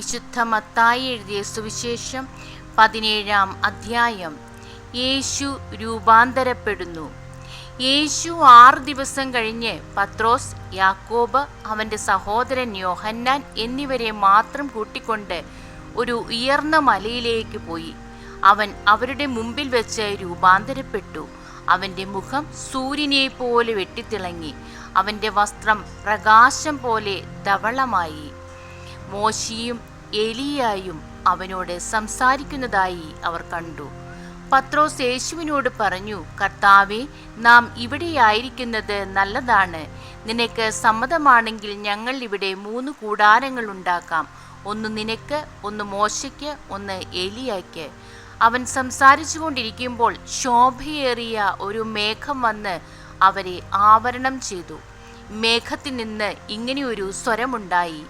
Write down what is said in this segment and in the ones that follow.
വിശുദ്ധ മത്തായി എഴുതിയ സുവിശേഷം പതിനേഴാം അധ്യായം. യേശു രൂപാന്തരപ്പെടുന്നു. യേശു ആറ് ദിവസം കഴിഞ്ഞ് പത്രോസ് യാക്കോബ് അവന്റെ സഹോദരൻ യോഹന്നാൻ എന്നിവരെ മാത്രം കൂട്ടിക്കൊണ്ട് ഒരു ഉയർന്ന മലയിലേക്ക് പോയി. അവൻ അവരുടെ മുമ്പിൽ വെച്ച് രൂപാന്തരപ്പെട്ടു. അവന്റെ മുഖം സൂര്യനെ പോലെ വെട്ടിത്തിളങ്ങി. അവന്റെ വസ്ത്രം പ്രകാശം പോലെ ധവളമായി. മോശിയും എലിയായും അവനോട് സംസാരിക്കുന്നതായി അവർ കണ്ടു. പത്രോസ് യേശുവിനോട് പറഞ്ഞു കർത്താവെ നാം ഇവിടെയായിരിക്കുന്നത് നല്ലതാണ്. നിനക്ക് സമ്മതമാണെങ്കിൽ ഞങ്ങൾ ഇവിടെ മൂന്ന് കൂടാരങ്ങൾ ഉണ്ടാക്കാം. ഒന്ന് നിനക്ക് ഒന്ന് മോശയ്ക്ക് ഒന്ന് ഏലിയായ്ക്ക് അവൻ സംസാരിച്ചു കൊണ്ടിരിക്കുമ്പോൾ ശോഭയേറിയ ഒരു മേഘം വന്ന് അവരെ ആവരണം ചെയ്തു. മേഘത്തിൽ നിന്ന് ഇങ്ങനെയൊരു സ്വരമുണ്ടായി.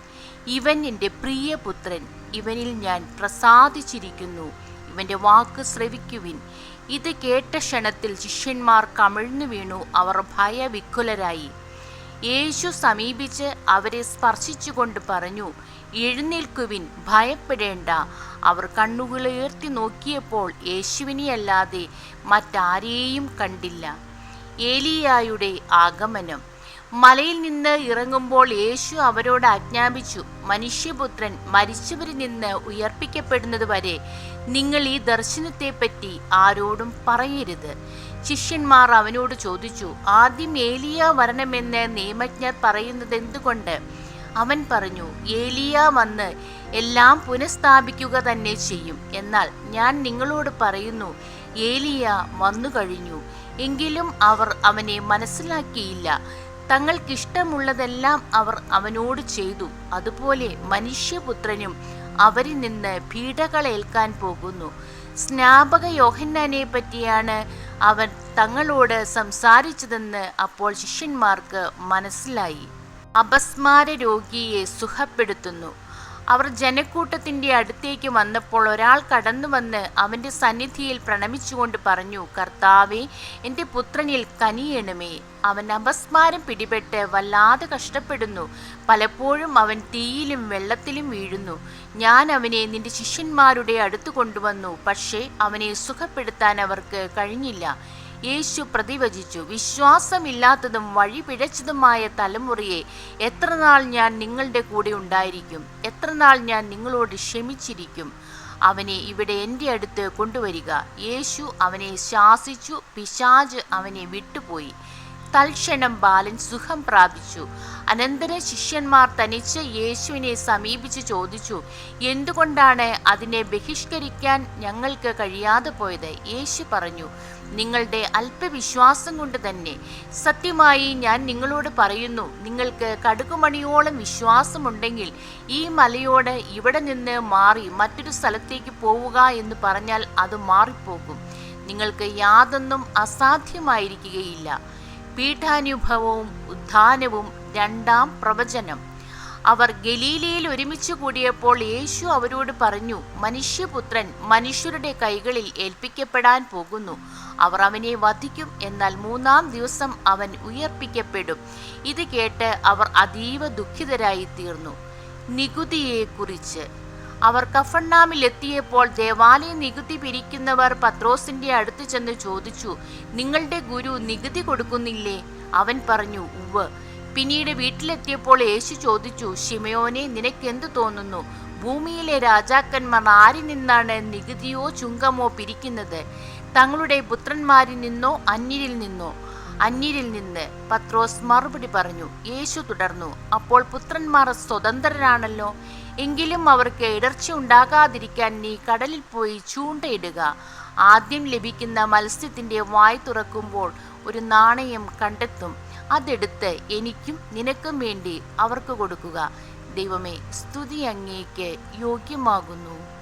ഇവൻ എന്റെ പ്രിയപുത്രൻ. ഇവനിൽ ഞാൻ പ്രസാദിച്ചിരിക്കുന്നു. ഇവന്റെ വാക്ക് ശ്രവിക്കുവിൻ. ഇത് കേട്ട ക്ഷണത്തിൽ ശിഷ്യന്മാർ കമിഴ്ന്നു വീണു. അവർ ഭയവിക്കുലരായി. യേശു സമീപിച്ച് അവരെ സ്പർശിച്ചുകൊണ്ട് പറഞ്ഞു എഴുന്നേൽക്കുവിൻ ഭയപ്പെടേണ്ട. അവർ കണ്ണുകളുയർത്തി നോക്കിയപ്പോൾ യേശുവിനെയല്ലാതെ മറ്റാരെയും കണ്ടില്ല. ഏലിയായുടെ ആഗമനം. മലയിൽ നിന്ന് ഇറങ്ങുമ്പോൾ യേശു അവരോട് ആജ്ഞാപിച്ചു മനുഷ്യപുത്രൻ മരിച്ചവരിൽ നിന്ന് ഉയർപ്പിക്കപ്പെടുന്നത് വരെ നിങ്ങൾ ഈ ദർശനത്തെപ്പറ്റി ആരോടും പറയരുത്. ശിഷ്യന്മാർ അവനോട് ചോദിച്ചു ആദ്യം ഏലിയ വരണമെന്ന് നിയമജ്ഞർ പറയുന്നത് എന്തുകൊണ്ട് അവൻ പറഞ്ഞു ഏലിയ വന്ന് എല്ലാം പുനഃസ്ഥാപിക്കുക തന്നെ ചെയ്യും. എന്നാൽ ഞാൻ നിങ്ങളോട് പറയുന്നു ഏലിയ വന്നു കഴിഞ്ഞു എങ്കിലും അവർ അവനെ മനസ്സിലാക്കിയില്ല. തങ്ങൾക്കിഷ്ടമുള്ളതെല്ലാം അവർ അവനോട് ചെയ്തു. അതുപോലെ മനുഷ്യപുത്രനും അവരിൽ നിന്ന് പീഡകളേൽക്കാൻ പോകുന്നു. സ്നാപക യോഹന്നാനെ പറ്റിയാണ് അവൻ തങ്ങളോട് സംസാരിച്ചതെന്ന് അപ്പോൾ ശിഷ്യന്മാർക്ക് മനസ്സിലായി. അപസ്മാര രോഗിയെ സുഖപ്പെടുത്തുന്നു. അവർ ജനക്കൂട്ടത്തിന്റെ അടുത്തേക്ക് വന്നപ്പോൾ ഒരാൾ കടന്നു വന്ന് അവന്റെ സന്നിധിയിൽ പ്രണമിച്ചുകൊണ്ട് പറഞ്ഞു കർത്താവെ എന്റെ പുത്രനിൽ കനിയണമേ. അവൻ അപസ്മാരം പിടിപെട്ട് വല്ലാതെ കഷ്ടപ്പെടുന്നു. പലപ്പോഴും അവൻ തീയിലും വെള്ളത്തിലും വീഴുന്നു. ഞാൻ അവനെ നിന്റെ ശിഷ്യന്മാരുടെ അടുത്ത് കൊണ്ടുവന്നു. പക്ഷേ അവനെ സുഖപ്പെടുത്താൻ അവർക്ക് കഴിഞ്ഞില്ല. യേശു പ്രതിവചിച്ചു വിശ്വാസമില്ലാത്തതും വഴി പിഴച്ചതുമായ തലമുറയെ എത്രനാൾ ഞാൻ നിങ്ങളുടെ കൂടെ ഉണ്ടായിരിക്കും? എത്രനാൾ ഞാൻ നിങ്ങളോട് ക്ഷമിച്ചിരിക്കും? അവനെ ഇവിടെ എന്റെ അടുത്ത് കൊണ്ടുവരിക. യേശു അവനെ ശാസിച്ചു പിശാജ് അവനെ വിട്ടുപോയി. തൽക്ഷണം ബാലൻ സുഖം പ്രാപിച്ചു. അനന്തര ശിഷ്യന്മാർ തനിച്ച് യേശുവിനെ സമീപിച്ച് ചോദിച്ചു എന്തുകൊണ്ടാണ് അതിനെ ബഹിഷ്കരിക്കാൻ ഞങ്ങൾക്ക് കഴിയാതെ പോയത്? യേശു പറഞ്ഞു നിങ്ങളുടെ അല്പവിശ്വാസം കൊണ്ട് തന്നെ. സത്യമായി ഞാൻ നിങ്ങളോട് പറയുന്നു നിങ്ങൾക്ക് കടുകുമണിയോളം വിശ്വാസമുണ്ടെങ്കിൽ ഈ മലയോട് ഇവിടെ നിന്ന് മാറി മറ്റൊരു സ്ഥലത്തേക്ക് പോവുക എന്ന് പറഞ്ഞാൽ അത് മാറിപ്പോകും. നിങ്ങൾക്ക് യാതൊന്നും അസാധ്യമായിരിക്കുകയില്ല. പീഠാനുഭവവും ഉദ്ധാനവും രണ്ടാം പ്രവചനം. അവർ ഗലീലയിൽ ഒരുമിച്ച് കൂടിയപ്പോൾ യേശു അവരോട് പറഞ്ഞു മനുഷ്യപുത്രൻ മനുഷ്യരുടെ കൈകളിൽ ഏൽപ്പിക്കപ്പെടാൻ പോകുന്നു. അവർ അവനെ വധിക്കും എന്നാൽ മൂന്നാം ദിവസം അവൻ ഉയർപ്പിക്കപ്പെടും. ഇത് കേട്ട് അവർ അതീവ ദുഃഖിതരായി തീർന്നു. നികുതിയെക്കുറിച്ച്. അവർ കഫണ്ണാമിൽ എത്തിയപ്പോൾ ദേവാലയ നികുതി പിരിക്കുന്നവർ പത്രോസിന്റെ അടുത്ത് ചെന്ന് ചോദിച്ചു നിങ്ങളുടെ ഗുരു നികുതി കൊടുക്കുന്നില്ലേ? അവൻ പറഞ്ഞു ഉവ് പിന്നീട് വീട്ടിലെത്തിയപ്പോൾ യേശു ചോദിച്ചു ഷിമയോനെ നിനക്കെന്തു തോന്നുന്നു? ഭൂമിയിലെ രാജാക്കന്മാർ ആരിൽ നിന്നാണ് നികുതിയോ ചുങ്കമോ പിരിക്കുന്നത്? തങ്ങളുടെ പുത്രന്മാരിൽ നിന്നോ അന്യരിൽ നിന്നോ? അന്യരിൽ നിന്ന് പത്രോസ് മറുപടി പറഞ്ഞു. യേശു തുടർന്നു അപ്പോൾ പുത്രന്മാർ സ്വതന്ത്രരാണല്ലോ. എങ്കിലും അവർക്ക് ഇടർച്ച ഉണ്ടാകാതിരിക്കാൻ നീ കടലിൽ പോയി ചൂണ്ടയിടുക. ആദ്യം ലഭിക്കുന്ന മത്സ്യത്തിന്റെ വായ് തുറക്കുമ്പോൾ ഒരു നാണയം കണ്ടെത്തും. അതെടുത്ത് എനിക്കും നിനക്കും വേണ്ടി അവർക്ക് കൊടുക്കുക. ദൈവമേ സ്തുതി അങ്ങേക്ക് യോഗ്യമാകുന്നു.